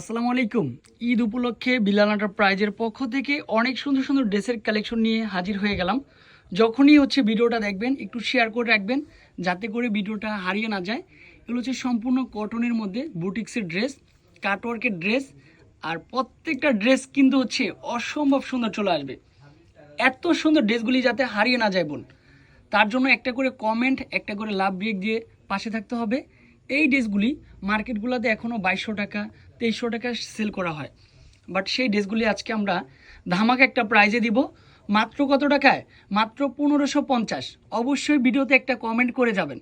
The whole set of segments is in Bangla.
আসসালামু আলাইকুম। ঈদ উপলক্ষে বিলাল এন্টারপ্রাইজের পক্ষ থেকে অনেক সুন্দর সুন্দর ড্রেসের কালেকশন নিয়ে হাজির হয়ে গেলাম। যখনই হচ্ছে ভিডিওটা দেখবেন, একটু শেয়ার করে রাখবেন, যাতে করে ভিডিওটা হারিয়ে না যায়। এগুলো হচ্ছে সম্পূর্ণ কটনের মধ্যে বুটিক্সের ড্রেস কাটওয়ার্কের ড্রেস আর প্রত্যেকটা ড্রেস কিন্তু হচ্ছে অসম্ভব সুন্দর চলে আসবে। এত সুন্দর ড্রেসগুলি যাতে হারিয়ে না যায় বোন। তার জন্য একটা করে কমেন্ট একটা করে লাভ ব্রেক দিয়ে পাশে থাকতে হবে। এই ড্রেসগুলি মার্কেটগুলোতে এখনও বাইশশো টাকা, তেইশশো টাকা সেল করা হয়। বাট সেই ড্রেসগুলি আজকে আমরা ধামাকা একটা প্রাইজে দিব। মাত্র কত টাকায়? মাত্র পনেরোশো পঞ্চাশ। অবশ্যই ভিডিওতে একটা কমেন্ট করে যাবেন।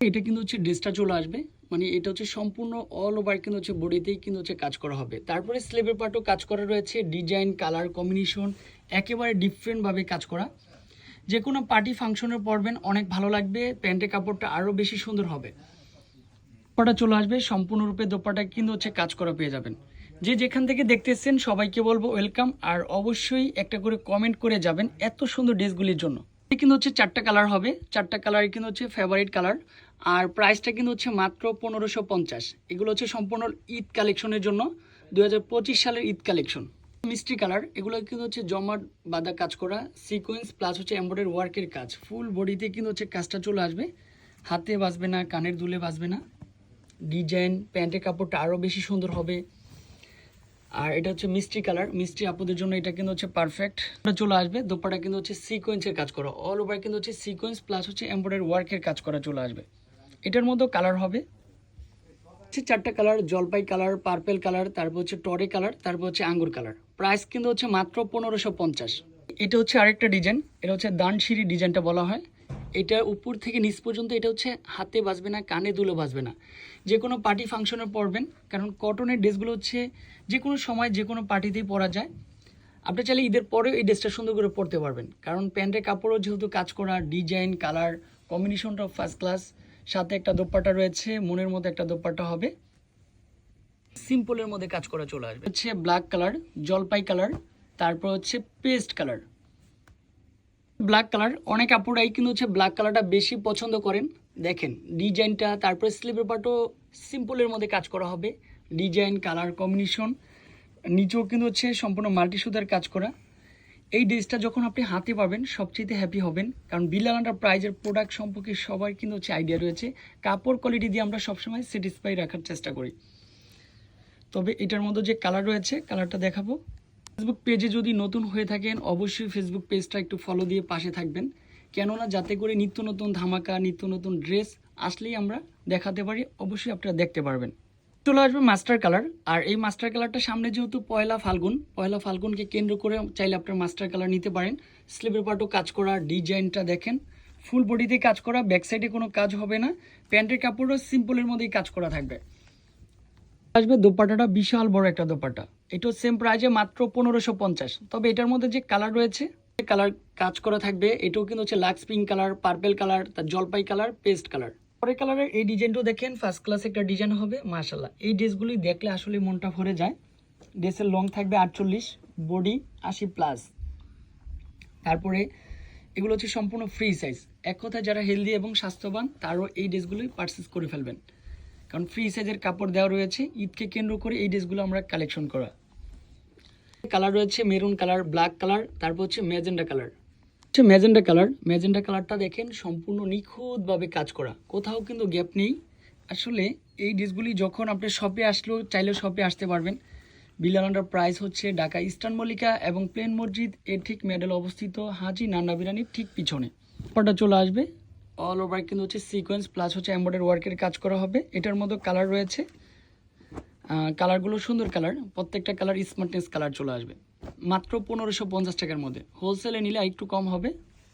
এটা কিন্তু হচ্ছে ড্রেসটা চলে আসবে। মানে এটা হচ্ছে সম্পূর্ণ অল ওভার কিন্তু হচ্ছে বডিতেই কিন্তু হচ্ছে কাজ করা হবে। তারপরে স্লেভের পার্টও কাজ করা রয়েছে। ডিজাইন কালার কম্বিনেশন একেবারে ডিফারেন্টভাবে কাজ করা। যে কোনো পার্টি ফাংশনে পরবেন, অনেক ভালো লাগবে। প্যান্টের কাপড়টা আরও বেশি সুন্দর হবে। দোপাটা চলে আসবে, সম্পূর্ণরূপে দোপাটা কিন্তু হচ্ছে কাজ করা পেয়ে যাবেন। যে যেখান থেকে দেখতেছেন সবাইকে বলব ওয়েলকাম, আর অবশ্যই একটা করে কমেন্ট করে যাবেন এত সুন্দর ড্রেসগুলির জন্য। কিন্তু হচ্ছে চারটা কালার হবে, চারটা কালার কিন্তু হচ্ছে ফেভারিট কালার, আর প্রাইসটা কিন্তু হচ্ছে মাত্র পনেরোশো পঞ্চাশ। এগুলো হচ্ছে সম্পূর্ণ ঈদ কালেকশনের জন্য দু হাজার পঁচিশ সালের ঈদ কালেকশন মিষ্টি কালার, এগুলো কিন্তু হচ্ছে জমাট বাঁধা কাজ করা সিকোয়েন্স প্লাস হচ্ছে এমব্রয়ডারি ওয়ার্কের কাজ। ফুল বডিতে কিন্তু হচ্ছে কাজটা চলে আসবে। হাতে বাজবে না, কানের দুলে বাজবে না। ডিজাইন, প্যান্টের কাপড়টা আরও বেশি সুন্দর হবে। আর এটা হচ্ছে মিষ্টি কালার। মিষ্টি আপুদের জন্য এটা কিন্তু হচ্ছে পারফেক্ট চলে আসবে, দোপাটা কিন্তু হচ্ছে সিকোয়েন্সের কাজ করা। অল ওভার কিন্তু হচ্ছে সিকোয়েন্স প্লাস হচ্ছে এমব্রয়ডারি ওয়ার্কের কাজ করা চলে আসবে। এটার মধ্যেও কালার হবে। হচ্ছে চারটা কালার জলপাই কালার পার্পেল কালার তারপর হচ্ছে টরে কালার তারপর হচ্ছে আঙ্গুর কালার প্রাইস কিন্তু হচ্ছে মাত্র পনেরোশো পঞ্চাশ। এটা হচ্ছে আরেকটা ডিজাইন এটা হচ্ছে দানসিঁড়ি ডিজাইনটা বলা হয়। এটা উপর থেকে নিচ পর্যন্ত এটা হচ্ছে হাতে বাজবে না, কানে দুলো বাজবে না। যে কোনো পার্টি ফাংশনে পরবেন কারণ কটনের ড্রেসগুলো হচ্ছে যে কোনো সময় যে কোনো পার্টিতেই পরা যায়। আপনি চাইলে ঈদের পরেও এই ড্রেসটা সুন্দর করে পরতে পারবেন, কারণ প্যান্টের কাপড়ও যেহেতু কাজ করা ডিজাইন কালার কম্বিনেশনটা ফার্স্ট ক্লাস সাথে একটা দোপাট্টা রয়েছে, মনের মধ্যে একটা দোপাট্টা হবে। সিম্পলের মধ্যে কাজ করা চলে আসবে। হচ্ছে ব্ল্যাক কালার জলপাই কালার তারপর হচ্ছে পেস্ট কালার ব্ল্যাক কালার অনেক আপুরাই কিন্তু হচ্ছে ব্ল্যাক কালারটা বেশি পছন্দ করেন। দেখেন ডিজাইনটা তারপরে স্লিপের পার্টও সিম্পলের মধ্যে কাজ করা হবে। ডিজাইন কালার কম্বিনেশন নিচেও কিন্তু হচ্ছে সম্পূর্ণ মাল্টি সুতার কাজ করা। এই ড্রেসটা যখন আপনি হাতে পাবেন সবচেয়ে হ্যাপি হবেন। কারণ বিলালান্ডার প্রাইজের প্রোডাক্ট সম্পর্কে সবার কিন্তু হচ্ছে আইডিয়া রয়েছে। কাপড় কোয়ালিটি দিয়ে আমরা সবসময় স্যাটিসফাই রাখার চেষ্টা করি। তবে এটার মধ্যে যে কালার রয়েছে কালারটা দেখাবো। ফেসবুক পেজে যদি নতুন হয়ে থাকেন, অবশ্যই ফেসবুক পেজটা একটু ফলো দিয়ে পাশে থাকবেন। কেননা যাতে করে নিত্য নতুন ধামাকা, নিত্য নতুন ড্রেস আসলেই আমরা দেখাতে পারি, অবশ্যই আপনারা দেখতে পারবেন। চলে আসবে মাস্টার কালার আর এই মাস্টার কালারটা সামনে যেহেতু পয়লা ফাল্গুন, পয়লা ফাল্গুনকে কেন্দ্র করে চাইলে আপনার মাস্টার কালার নিতে পারেন। স্লিপের পার্টও কাজ করা ডিজাইনটা দেখেন। ফুল বডিতে কাজ করা ব্যাক সাইডে কোনো কাজ হবে না। প্যান্টের কাপড়ও সিম্পলের মধ্যেই কাজ করা থাকবে। আসবে দোপাট্টাটা বিশাল বড় একটা দোপাট্টা। এটাও সেম প্রাইজে মাত্র পনেরোশো পঞ্চাশ। তবে এটার মধ্যে যে কালার রয়েছে কালার কাজ করা থাকবে, এটাও কিন্তু হচ্ছে Lux pink colour purple colour তার জলপাই কালার পেস্ট কালার পরে কালারের এই ডিজাইনটাও দেখেন ফার্স্ট ক্লাস একটা ডিজাইন হবে মাশাল্লাহ এই ড্রেসগুলি দেখলে আসলে মনটা ভরে যায়। ড্রেসের লং থাকবে আটচল্লিশ বডি আশি প্লাস তারপরে এগুলো হচ্ছে সম্পূর্ণ ফ্রি সাইজ এক কথায় যারা হেলদি এবং স্বাস্থ্যবান, তারও এই ড্রেসগুলি পারচেস করে ফেলবেন। কারণ ফ্রি সাইজের কাপড় দেওয়া রয়েছে। ঈদকে কেন্দ্র করে এই ড্রেসগুলো আমরা কালেকশন করা। কালার রয়েছে মেরুন কালার ব্ল্যাক কালার তারপর হচ্ছে ম্যাজেন্ডা কালার হচ্ছে ম্যাজেন্ডা কালার ম্যাজেন্ডা কালারটা দেখেন সম্পূর্ণ নিখুঁতভাবে কাজ করা। কোথাও কিন্তু গ্যাপ নেই। আসলে এই ড্রেসগুলি যখন আপনি শপে আসলেও চাইলেও শপে আসতে পারবেন। বিলালান্ডার প্রাইস হচ্ছে ঢাকা ইস্টার্ন মল্লিকা এবং প্লেন মসজিদ এর ঠিক মেডেল অবস্থিত হাজি নান্না বিরানির ঠিক পিছনে। পরটা চলে আসবে। অল ওভার কিন্তু হচ্ছে সিকোয়েন্স প্লাস হচ্ছে এম্বয়ডারি ওয়ার্কের কাজ করা হবে। এটার মধ্যে কালার রয়েছে। কালারগুলো সুন্দর কালার প্রত্যেকটা কালার স্মার্টনেস কালার চলে আসবে। মাত্র পনেরোশো পঞ্চাশ টাকার মধ্যে। হোলসেলে নিলে একটু কম হবে।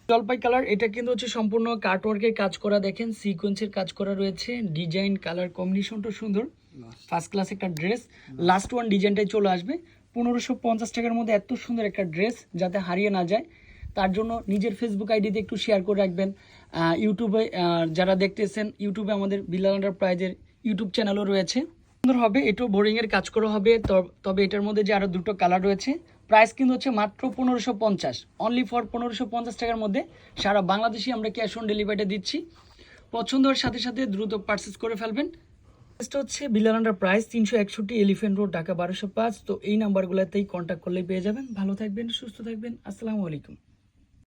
জলপাই কালার এটা কিন্তু হচ্ছে সম্পূর্ণ কাটওয়ার্কের কাজ করা। দেখেন সিকোয়েন্সের কাজ করা রয়েছে। ডিজাইন কালার কম্বিনেশনটা সুন্দর। ফার্স্ট ক্লাস একটা ড্রেস লাস্ট ওয়ান ডিজাইনটাই চলে আসবে। পনেরোশো পঞ্চাশ টাকার মধ্যে এত সুন্দর একটা ড্রেস যাতে হারিয়ে না যায়। তার জন্য নিজের ফেসবুক আইডিতে একটু শেয়ার করে রাখবেন। ইউটিউবে যারা দেখতেছেন ইউটিউবে আমাদের বিলাল প্রাইজের ইউটিউব চ্যানেলও রয়েছে। সুন্দর হবে, এটাও বোরিংয়ের কাজ করা হবে তব- এটার মধ্যে যে আরও দুটো কালার রয়েছে প্রাইস কিন্তু হচ্ছে মাত্র পনেরোশো পঞ্চাশ অনলি ফর পনেরোশো পঞ্চাশ টাকার মধ্যে সারা বাংলাদেশে আমরা ক্যাশ অন ডেলিভারিটা দিচ্ছি। পছন্দ হওয়ার সাথে সাথে দ্রুত পারচেস করে ফেলবেন। Next হচ্ছে বিলাল প্রাইস তিনশো একষট্টি এলিফেন্ট রোড ঢাকা বারোশো পাঁচ। তো এই নাম্বারগুলোতেই কন্ট্যাক্ট করলেই পেয়ে যাবেন। ভালো থাকবেন, সুস্থ থাকবেন। আসসালামু আলাইকুম।